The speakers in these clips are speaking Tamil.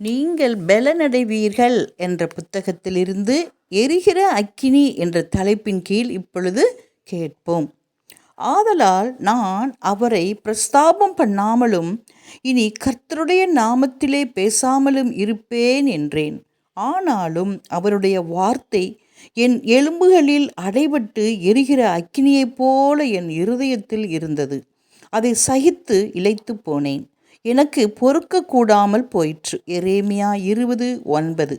நீங்கள் பலனடைவீர்கள் என்ற புத்தகத்திலிருந்து எரிகிற அக்கினி என்ற தலைப்பின் கீழ் இப்பொழுது கேட்போம். ஆதலால் நான் அவரை பிரஸ்தாபம் பண்ணாமலும் இனி கர்த்தருடைய நாமத்திலே பேசாமலும் இருப்பேன் என்றேன். ஆனாலும் அவருடைய வார்த்தை என் எலும்புகளில் அடைபட்டு எரிகிற அக்கினியைப் போல என் இருதயத்தில் இருந்தது. அதை சகித்து இழைத்து போனேன். எனக்கு பொறுக்கக்கூடாமல் போயிற்று. எரேமியா இருபது ஒன்பது.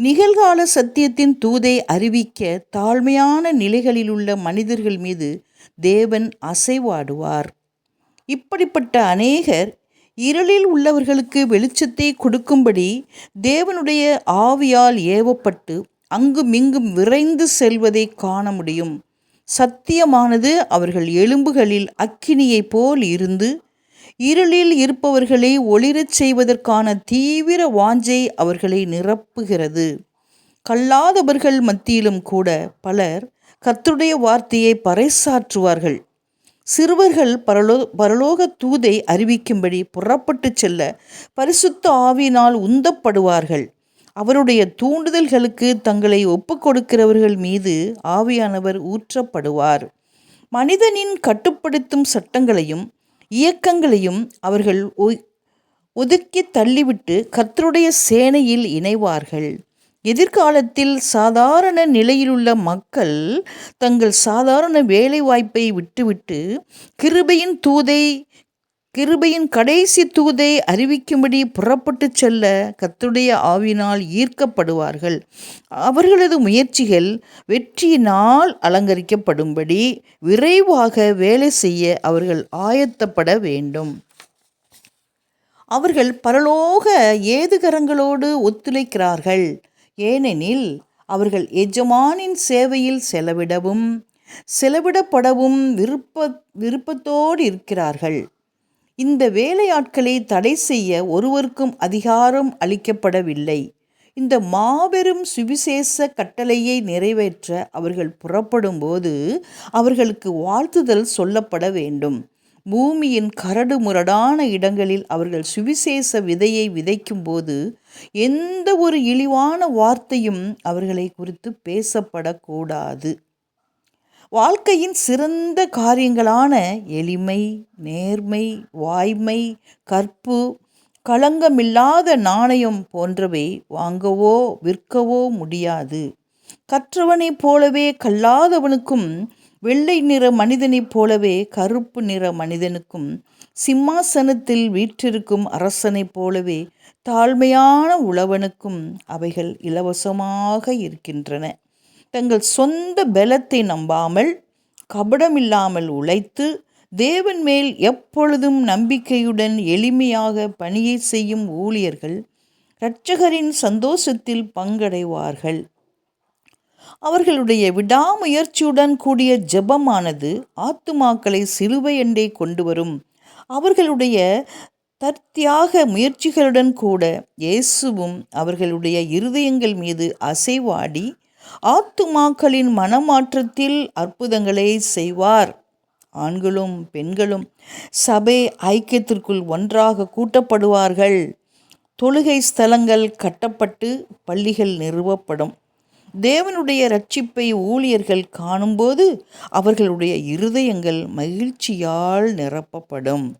நிகழ்கால சத்தியத்தின் தூதை அறிவிக்க தாழ்மையான நிலைகளிலுள்ள மனிதர்கள் மீது தேவன் அசைவாடுவார். இப்படிப்பட்ட அநேகர் இருளில் உள்ளவர்களுக்கு வெளிச்சத்தை கொடுக்கும்படி தேவனுடைய ஆவியால் ஏவப்பட்டு அங்குமிங்கும் விரைந்து செல்வதை காண முடியும். சத்தியமானது அவர்கள் எலும்புகளில் அக்கினியைப் போல் இருந்து இருளில் இருப்பவர்களை ஒளிரச் செய்வதற்கான தீவிர வாஞ்சை அவர்களை நிரப்புகிறது. கல்லாதவர்கள் மத்தியிலும் கூட பலர் கத்துடைய வார்த்தையை பறைசாற்றுவார்கள். சிறுவர்கள் பரலோ பரலோக தூதை அறிவிக்கும்படி புறப்பட்டு செல்ல பரிசுத்த ஆவியினால் உந்தப்படுவார்கள். அவருடைய தூண்டுதல்களுக்கு தங்களை ஒப்புக்கொடுக்கிறவர்கள் மீது ஆவியானவர் ஊற்றப்படுவார். மனிதனின் கட்டுப்படுத்தும் சட்டங்களையும் இயக்கங்களையும் அவர்கள் ஒதுக்கி தள்ளிவிட்டு கர்த்தருடைய சேனையில் இணைவார்கள். எதிர்காலத்தில் சாதாரண நிலையிலுள்ள மக்கள் தங்கள் சாதாரண வேலை வாய்ப்பை விட்டுவிட்டு கிருபையின் தூதை கிருபையின் கடைசி தூதை அறிவிக்கும்படி புறப்பட்டு செல்ல கத்துடைய ஆவினால் ஈர்க்கப்படுவார்கள். அவர்களது முயற்சிகள் வெற்றியினால் அலங்கரிக்கப்படும்படி விரைவாக வேலை செய்ய அவர்கள் ஆயத்தப்பட வேண்டும். அவர்கள் பரலோக ஏதுகரங்களோடு ஒத்துழைக்கிறார்கள். ஏனெனில் அவர்கள் எஜமானின் சேவையில் செலவிடவும் செலவிடப்படவும் விருப்ப விருப்பத்தோடு இருக்கிறார்கள். இந்த வேலையாட்களை தடை செய்ய ஒருவருக்கும் அதிகாரம் அளிக்கப்படவில்லை. இந்த மாபெரும் சுவிசேஷ கட்டளையை நிறைவேற்ற அவர்கள் புறப்படும்போது அவர்களுக்கு வாழ்த்துதல் சொல்லப்பட வேண்டும். பூமியின் கரடு முரடான இடங்களில் அவர்கள் சுவிசேஷ விதையை விதைக்கும்போது எந்த ஒரு இழிவான வார்த்தையும் அவர்களை குறித்து பேசப்படக்கூடாது. வாழ்க்கையின் சிறந்த காரியங்களான எளிமை நேர்மை வாய்மை கற்பு களங்கமில்லாத நாணயம் போன்றவை வாங்கவோ விற்கவோ முடியாது. கற்றவனைப் போலவே கல்லாதவனுக்கும் வெள்ளை நிற மனிதனைப் போலவே கருப்பு நிற மனிதனுக்கும் சிம்மாசனத்தில் வீற்றிருக்கும் அரசனைப் போலவே தாழ்மையான உழவனுக்கும் அவைகள் இலவசமாக இருக்கின்றன. தங்கள் சொந்த பலத்தை நம்பாமல் கபடமில்லாமல் உழைத்து தேவன் மேல் எப்பொழுதும் நம்பிக்கையுடன் எளிமையாக பணியை செய்யும் ஊழியர்கள் இரட்சகரின் சந்தோஷத்தில் பங்கடைவார்கள். அவர்களுடைய விடாமுயற்சியுடன் கூடிய ஜெபமானது ஆத்துமாக்களை சிலுவையண்டே என்றே கொண்டு வரும் அவர்களுடைய தற்தியாக முயற்சிகளுடன் கூட இயேசுவும் அவர்களுடைய இருதயங்கள் மீது அசைவாடி ஆத்துமாக்களின் மனமாற்றத்தில் அற்புதங்களை செய்வார். ஆண்களும் பெண்களும் சபை ஐக்கியத்திற்குள் ஒன்றாக கூட்டப்படுவார்கள். தொழுகை ஸ்தலங்கள் கட்டப்பட்டு பள்ளிகள் நிறுவப்படும். தேவனுடைய ரட்சிப்பை ஊழியர்கள் காணும்போது அவர்களுடைய இருதயங்கள் மகிழ்ச்சியால் நிரப்பப்படும்.